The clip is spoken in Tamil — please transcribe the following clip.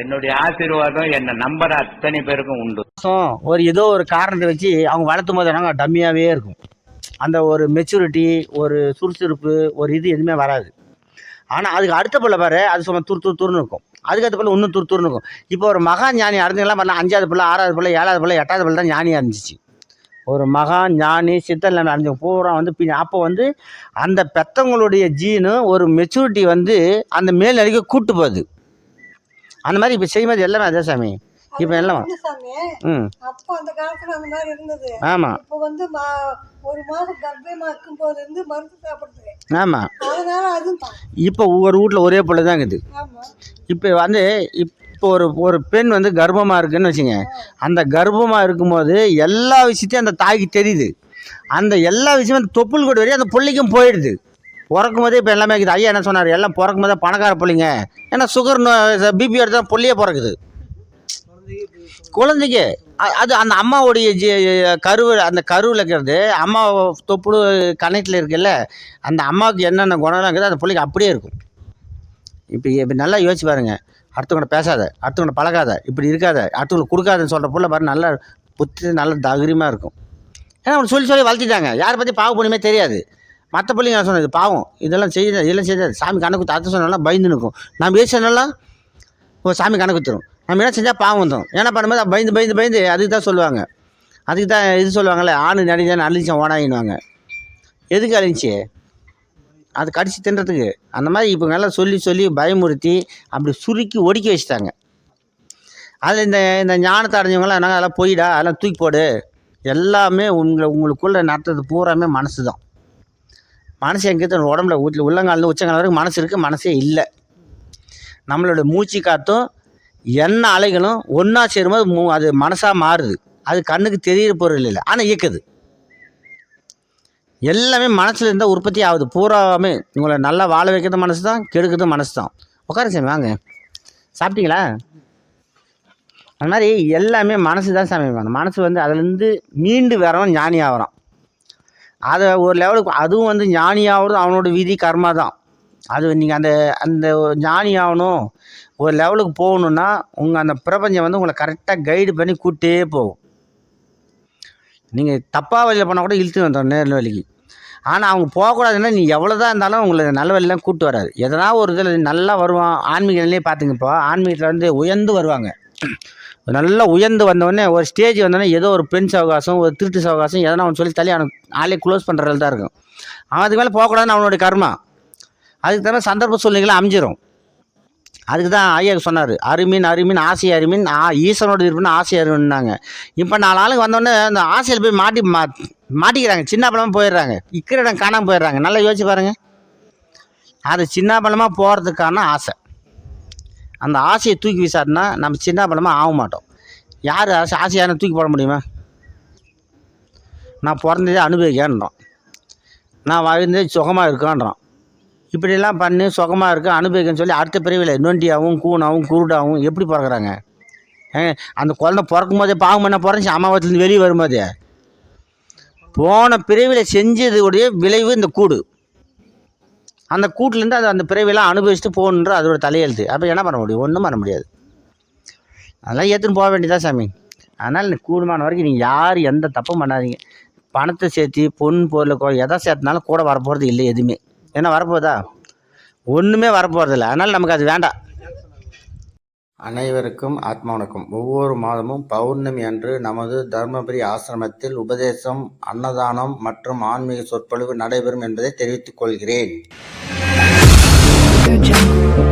என்னுடைய ஆசீர்வாதம் என்ன நம்பர் அத்தனை பேருக்கும் உண்டு. ஒரு ஏதோ ஒரு காரணத்தை வச்சு அவங்க வளர்த்தும் போது நாங்கள் டம்மியாகவே இருக்கும். அந்த ஒரு மெச்சூரிட்டி ஒரு சுறுசுறுப்பு ஒரு இது எதுவுமே வராது. ஆனால் அதுக்கு அடுத்த பிள்ளை பாரு அது சும்மா துரு துரு துருன்னு இருக்கும். அதுக்கு அடுத்த பிள்ளை இன்னும் துரு துருன்னு இருக்கும். இப்போ ஒரு மகா ஞானி அடைஞ்சலாம் பண்ணலாம் அஞ்சாவது பிள்ளை ஆறாவது பிள்ளை ஏழாவது பிள்ளை எட்டாவது பிள்ளை தான் ஞானியாக இருந்துச்சு. ஒரு மகா ஞானி சித்தன் அடைஞ்ச பூரா வந்து பின் அப்போ வந்து அந்த பெத்தவங்களுடைய ஜீனு ஒரு மெச்சூரிட்டி வந்து அந்த மேல் நிலைக்கு கூட்டு போகுது. அந்த மாதிரி இப்போ செய்யும்போது எல்லாமே அதே சாமி. இப்போ எல்லாம். ம். அப்போ அந்த காலத்துல அந்த மாதிரி இருந்தது. ஆமாம் இப்போ வந்து மா- ஒரு மாதம் கர்ப்பமா இருக்கும் போது இருந்து மருந்து சாப்பிடுது. ஆமாம் அதனால அதுவும் இப்போ ஒவ்வொரு வீட்டில் ஒரே பிள்ளை தான் இருக்குது. இப்போ வந்து இப்போ ஒரு ஒரு பெண் வந்து கர்ப்பமாக இருக்குன்னு வச்சுங்க அந்த கர்ப்பமாக இருக்கும்போது எல்லா விஷயத்தையும் அந்த தாய்க்கு தெரியுது. அந்த எல்லா விஷயமும் அந்த தொப்புள் கொடி வரையும் அந்த பிள்ளைக்கும் போயிடுது. பிறக்கும் போதே இப்போ எல்லாமே இருக்குது. ஐயா என்ன சொன்னார்? எல்லாம் பிறக்கும் போதே பணக்கார பிள்ளைங்க. ஏன்னா சுகர் பிபி எடுத்தால் பொல்லியே பிறக்குது. குழந்தைக்கு அது அந்த அம்மாவுடைய ஜி- கரு அந்த கருவில் இருக்கிறது அம்மா தொப்புடு கணக்கில் இருக்குல்ல அந்த அம்மாவுக்கு என்னென்ன குணம்லாம் இருக்குது அந்த பிள்ளைக்கு அப்படியே இருக்கும். இப்போ இப்போ நல்லா யோசிச்சு பாருங்க. அடுத்தவங்க பேசாத அடுத்தவங்க பழகாத இப்படி இருக்காத அடுத்தவங்களுக்கு கொடுக்காதன்னு சொல்கிற புள்ள பாரு நல்லா புத்தி நல்ல தைரியமாக இருக்கும். ஏன்னா அவங்க சொல்லி சொல்லி வளர்த்திட்டாங்க. யாரை பற்றி பாவ புண்ணியமே தெரியாது. மற்ற பிள்ளைங்க நான் சொன்னது பாவம். இதெல்லாம் செய்ய இதெல்லாம் செய்யாது சாமி கணக்கு தாத்த சொன்னாலும் பயந்து நிற்கும். நம்ம பேசினாலும் ஓ சாமி கணக்கு தரும் நம்ம என்ன செஞ்சால் பாவம் வந்துடும் ஏன்னா பண்ணும்போது பயந்து பயந்து பயந்து அதுக்கு தான் சொல்லுவாங்க. அதுக்கு தான் இது சொல்லுவாங்கள்ல ஆணு நடிகன் அழிச்சம் ஓனாயின்னுவாங்க. எதுக்கு அழிஞ்சி? அது கடிச்சு தின்றதுக்கு. அந்த மாதிரி இப்போ நல்லா சொல்லி சொல்லி பயமுறுத்தி அப்படி சுருக்கி ஒடுக்கி வச்சுட்டாங்க. அதில் இந்த இந்த ஞானத்தை அடைஞ்சவங்களாம் என்னங்க அதெல்லாம் போயிடா அதெல்லாம் தூக்கி போடு. எல்லாமே உங்களை உங்களுக்குள்ளே நடத்துறது பூராமே மனசு தான் மனசு எங்கே உடம்புல வீட்டில் உள்ளங்காலில் உச்சங்கால வரைக்கும் மனசு இருக்குது மனசே இல்லை. நம்மளோட மூச்சு காற்றும் என்ன அலைகளும் ஒன்றா சேரும்போது மூ அது மனசாக மாறுது. அது கண்ணுக்கு தெரியிற பொருள் இல்லை ஆனால் இயக்குது. எல்லாமே மனசில் இருந்தால் உற்பத்தி ஆகுது. பூராவுமே உங்களை நல்லா வாழ வைக்கிறது மனசு தான் கெடுக்கிறது மனசு தான் உட்காருங்க சாமி வாங்க. சாப்பிட்டீங்களா? அந்த மாதிரி எல்லாமே மனசு தான் சாமி மனசு வந்து அதுலேருந்து மீண்டு வரவன் ஞானி ஆகிறான் அதை ஒரு லெவலுக்கு அதுவும் வந்து ஞானி ஆகிறது அவனோட விதி கர்மா தான். அது நீங்கள் அந்த அந்த ஞானி ஆகணும் ஒரு லெவலுக்கு போகணுன்னா உங்கள் அந்த பிரபஞ்சம் வந்து உங்களை கரெக்டாக கைடு பண்ணி கூட்டே போகும். நீங்கள் தப்பாக வழியில் போனால் கூட இழுத்து வந்துடும் நேரில் வழிக்கு. ஆனால் அவங்க போகக்கூடாதுன்னா நீ எவ்வளோ தான் இருந்தாலும் உங்களை நல்ல வழியெலாம் கூப்பிட்டு வராது. எதனா ஒரு இதில் நல்லா வருவான் ஆன்மீக நிலையை பார்த்துங்க ஆன்மீகத்தில் வந்து உயர்ந்து வருவாங்க. நல்லா உயர்ந்து வந்தவொடனே ஒரு ஸ்டேஜ் வந்தோடனே ஏதோ ஒரு பெண் சவகாசம் ஒரு திருட்டு சவகாசம் எதனா அவன் சொல்லி தள்ளி அவனுக்கு ஆளே க்ளோஸ் பண்ணுறதுல தான் இருக்கும். அதுக்கு மேலே போகக்கூடாதுன்னு அவனுடைய கர்மா. அதுக்கு தவிர சந்தர்ப்ப சூழ்நிலைகளை அமைஞ்சிரும். அதுக்கு தான் ஐயா சொன்னார் அருமீன் அருமீன் ஆசை அருமீன் ஆ ஈசனோட இருப்புன்னு ஆசை அருமின்னாங்க. இப்போ நாலு ஆளுக்கு வந்தோடனே அந்த ஆசையில் போய் மாட்டி மா மாட்டிக்கிறாங்க. சின்ன பழமாக போயிடுறாங்க. இக்கிற இடம் காணாமல் போயிடுறாங்க. நல்லா யோசிச்சு பாருங்கள் அது சின்ன பழமாக போகிறதுக்கான ஆசை. அந்த ஆசையை தூக்கி வீசாட்டினா நம்ம சின்ன பழமாக ஆக மாட்டோம். யார் ஆசை ஆசையான தூக்கி போட முடியுமா? நான் பிறந்ததே அனுபவிக்கன்றோம் நான் வாழ்ந்தே சுகமாக இருக்கான்றோம். இப்படிலாம் பண்ணி சுகமாக இருக்க அனுபவிக்கன்னு சொல்லி அடுத்த பிறவியில் நொண்டியாகவும் கூணாகவும் குருடாகவும் எப்படி பிறகுறாங்க அந்த குழந்தை பிறக்கும் போதே பாவம் பண்ண பிறந்துச்சு அம்மாவத்துலேருந்து வெளியே வரும்போதே. போன பிறவியில் செஞ்சதுடைய விளைவு இந்த கூடு. அந்த கூட்டிலேருந்து அது அந்த பிறவியெல்லாம் அனுபவிச்சுட்டு போகணுன்ற அதோட தலையெழுத்து. அப்போ என்ன பண்ண முடியும்? ஒன்றும் பண்ண முடியாது. அதெல்லாம் ஏற்றுன்னு போக வேண்டியதா சாமி. அதனால் கூடுமான வரைக்கும் நீங்கள் யார் எந்த தப்பும் பண்ணாதீங்க. பணத்தை சேர்த்து பொன் பொருள் எதை சேர்த்துனாலும் கூட வரப்போகிறது இல்லை எதுவுமே. ஏன்னா வரப்போகுதா ஒன்றுமே வரப்போகிறதில்ல அதனால் நமக்கு அது வேண்டாம். அனைவருக்கும் ஆத்மா வணக்கம் ஒவ்வொரு மாதமும் பௌர்ணமி அன்று நமது தர்மபுரி ஆசிரமத்தில் உபதேசம் அன்னதானம் மற்றும் ஆன்மீக சொற்பொழிவு நடைபெறும் என்பதை தெரிவித்துக் கொள்கிறேன். Your jungle.